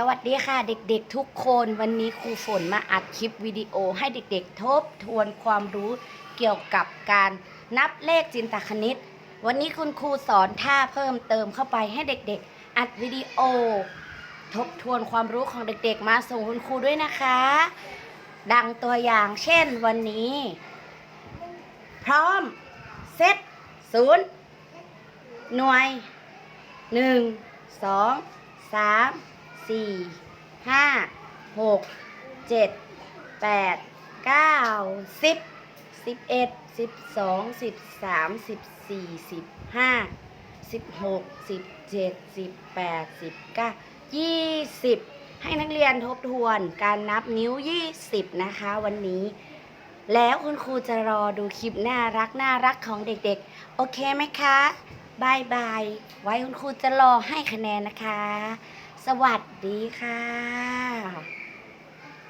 สวัสดีค่ะเด็กๆทุกคนวันนี้ครูฝนมาอัดคลิปวิดีโอให้เด็กๆ ทบทวนความรู้เกี่ยวกับการนับเลขจินตคณิต วันนี้คุณครูสอนท่าเพิ่มเติมเข้าไปให้เด็กๆ อัดวิดีโอ ทบทวนความรู้ของเด็กๆ มาส่งคุณครูด้วยนะคะ ดังตัวอย่างเช่นวันนี้ พร้อมเซตศูนย์หน่วยหนึ่งสองสาม สี่ห้าหกเจ็ดแปดเก้าสิบสิบเอ็ดสิบสองสิบสามสิบสี่สิบห้าสิบหกสิบเจ็ดสิบแปดสิบเก้ายี่สิบให้นักเรียนทบทวนการนับนิ้วยี่สิบนะคะวันนี้ แล้วคุณครูจะรอดูคลิปน่ารักน่ารักของเด็กๆ โอเคไหมคะบายบาย ไว้คุณครูจะรอให้คะแนนนะคะ สวัสดีค่ะ